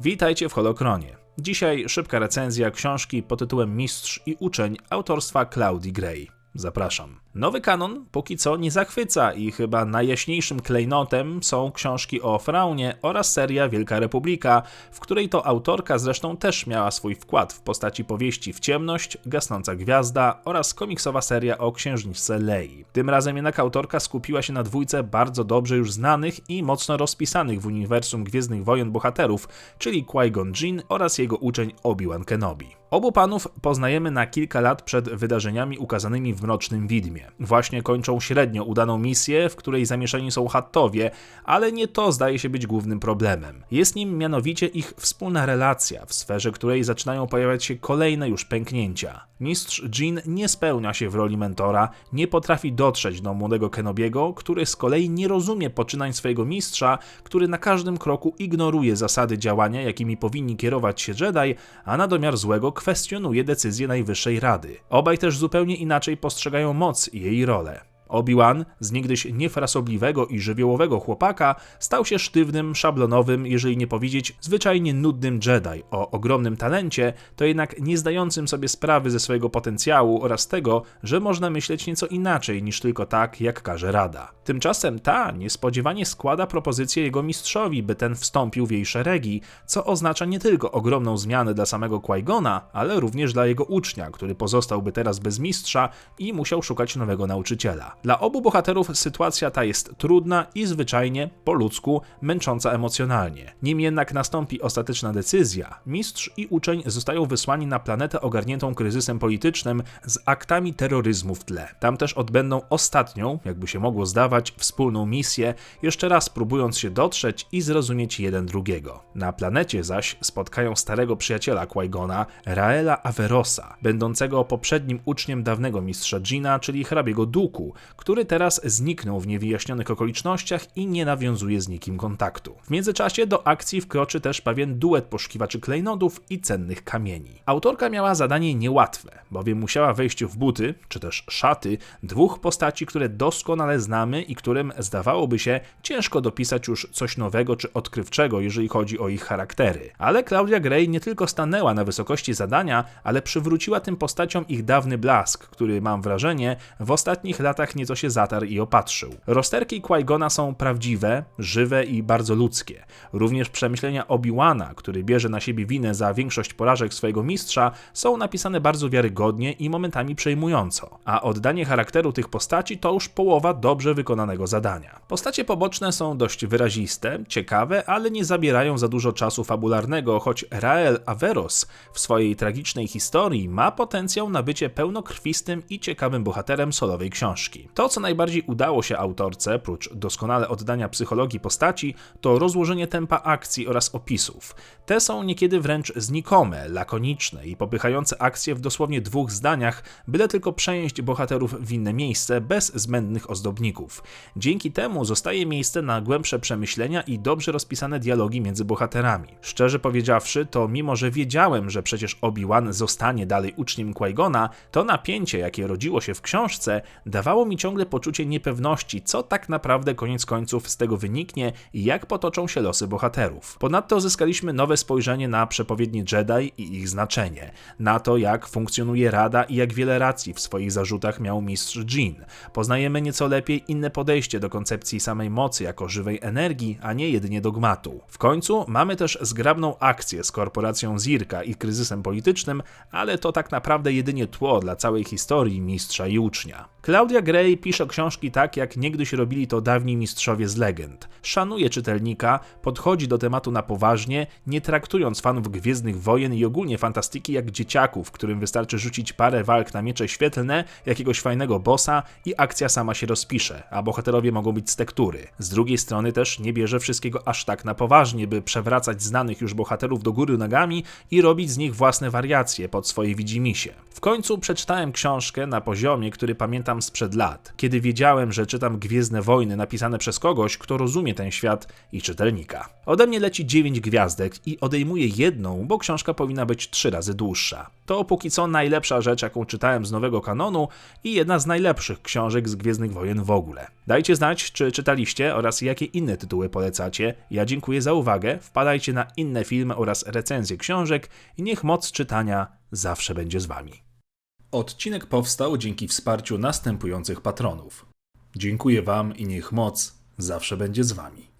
Witajcie w Holokronie. Dzisiaj szybka recenzja książki pod tytułem Mistrz i Uczeń autorstwa Claudii Gray. Zapraszam. Nowy kanon póki co nie zachwyca i chyba najjaśniejszym klejnotem są książki o Fraunie oraz seria Wielka Republika, w której to autorka zresztą też miała swój wkład w postaci powieści W ciemność, Gasnąca Gwiazda oraz komiksowa seria o księżniczce Lei. Tym razem jednak autorka skupiła się na dwójce bardzo dobrze już znanych i mocno rozpisanych w uniwersum Gwiezdnych Wojen bohaterów, czyli Qui-Gon Jinn oraz jego uczeń Obi-Wan Kenobi. Obu panów poznajemy na kilka lat przed wydarzeniami ukazanymi w Mrocznym Widmie. Właśnie kończą średnio udaną misję, w której zamieszani są Hattowie, ale nie to zdaje się być głównym problemem. Jest nim mianowicie ich wspólna relacja, w sferze której zaczynają pojawiać się kolejne już pęknięcia. Mistrz Jean nie spełnia się w roli mentora, nie potrafi dotrzeć do młodego Kenobiego, który z kolei nie rozumie poczynań swojego mistrza, który na każdym kroku ignoruje zasady działania, jakimi powinni kierować się Jedi, a na domiar złego kwestionuje decyzje Najwyższej Rady. Obaj też zupełnie inaczej postrzegają moc jej rolę. Obi-Wan z niegdyś niefrasobliwego i żywiołowego chłopaka stał się sztywnym, szablonowym, jeżeli nie powiedzieć zwyczajnie nudnym Jedi o ogromnym talencie, to jednak nie zdającym sobie sprawy ze swojego potencjału oraz tego, że można myśleć nieco inaczej niż tylko tak, jak każe Rada. Tymczasem ta niespodziewanie składa propozycję jego mistrzowi, by ten wstąpił w jej szeregi, co oznacza nie tylko ogromną zmianę dla samego Qui-Gona, ale również dla jego ucznia, który pozostałby teraz bez mistrza i musiał szukać nowego nauczyciela. Dla obu bohaterów sytuacja ta jest trudna i zwyczajnie, po ludzku, męcząca emocjonalnie. Nim jednak nastąpi ostateczna decyzja, mistrz i uczeń zostają wysłani na planetę ogarniętą kryzysem politycznym z aktami terroryzmu w tle. Tam też odbędą ostatnią, jakby się mogło zdawać, wspólną misję, jeszcze raz próbując się dotrzeć i zrozumieć jeden drugiego. Na planecie zaś spotkają starego przyjaciela Qui-Gona, Raela Averosa, będącego poprzednim uczniem dawnego mistrza Gina, czyli hrabiego Duku, który teraz zniknął w niewyjaśnionych okolicznościach i nie nawiązuje z nikim kontaktu. W międzyczasie do akcji wkroczy też pewien duet poszukiwaczy klejnodów i cennych kamieni. Autorka miała zadanie niełatwe, bowiem musiała wejść w buty, czy też szaty, dwóch postaci, które doskonale znamy i którym zdawałoby się ciężko dopisać już coś nowego czy odkrywczego, jeżeli chodzi o ich charaktery. Ale Claudia Gray nie tylko stanęła na wysokości zadania, ale przywróciła tym postaciom ich dawny blask, który mam wrażenie w ostatnich latach nieco się zatarł i opatrzył. Rozterki Qui-Gona są prawdziwe, żywe i bardzo ludzkie. Również przemyślenia Obi-Wana, który bierze na siebie winę za większość porażek swojego mistrza, są napisane bardzo wiarygodnie i momentami przejmująco. A oddanie charakteru tych postaci to już połowa dobrze wykonanego zadania. Postacie poboczne są dość wyraziste, ciekawe, ale nie zabierają za dużo czasu fabularnego, choć Rael Averos w swojej tragicznej historii ma potencjał na bycie pełnokrwistym i ciekawym bohaterem solowej książki. To, co najbardziej udało się autorce, prócz doskonale oddania psychologii postaci, to rozłożenie tempa akcji oraz opisów. Te są niekiedy wręcz znikome, lakoniczne i popychające akcje w dosłownie dwóch zdaniach, byle tylko przenieść bohaterów w inne miejsce bez zbędnych ozdobników. Dzięki temu zostaje miejsce na głębsze przemyślenia i dobrze rozpisane dialogi między bohaterami. Szczerze powiedziawszy, to mimo że wiedziałem, że przecież Obi-Wan zostanie dalej uczniem Qui-Gona, to napięcie, jakie rodziło się w książce, dawało mi ciągle poczucie niepewności, co tak naprawdę koniec końców z tego wyniknie i jak potoczą się losy bohaterów. Ponadto zyskaliśmy nowe spojrzenie na przepowiedni Jedi i ich znaczenie, na to jak funkcjonuje Rada i jak wiele racji w swoich zarzutach miał mistrz Jean. Poznajemy nieco lepiej inne podejście do koncepcji samej mocy jako żywej energii, a nie jedynie dogmatu. W końcu mamy też zgrabną akcję z korporacją Zirka i kryzysem politycznym, ale to tak naprawdę jedynie tło dla całej historii mistrza i ucznia. Claudia Gray pisze książki tak, jak niegdyś robili to dawni mistrzowie z legend. Szanuje czytelnika, podchodzi do tematu na poważnie, nie traktując fanów Gwiezdnych Wojen i ogólnie fantastyki jak dzieciaków, którym wystarczy rzucić parę walk na miecze świetlne, jakiegoś fajnego bossa i akcja sama się rozpisze, a bohaterowie mogą być z tektury. Z drugiej strony też nie bierze wszystkiego aż tak na poważnie, by przewracać znanych już bohaterów do góry nogami i robić z nich własne wariacje pod swoje widzimisię. W końcu przeczytałem książkę na poziomie, który pamiętam sprzed lat, kiedy wiedziałem, że czytam Gwiezdne Wojny napisane przez kogoś, kto rozumie ten świat i czytelnika. Ode mnie leci 9 gwiazdek i odejmuję jedną, bo książka powinna być trzy razy dłuższa. To póki co najlepsza rzecz, jaką czytałem z nowego kanonu i jedna z najlepszych książek z Gwiezdnych Wojen w ogóle. Dajcie znać, czy czytaliście oraz jakie inne tytuły polecacie. Ja dziękuję za uwagę, wpadajcie na inne filmy oraz recenzje książek i niech moc czytania zawsze będzie z wami. Odcinek powstał dzięki wsparciu następujących patronów. Dziękuję wam i niech moc zawsze będzie z wami.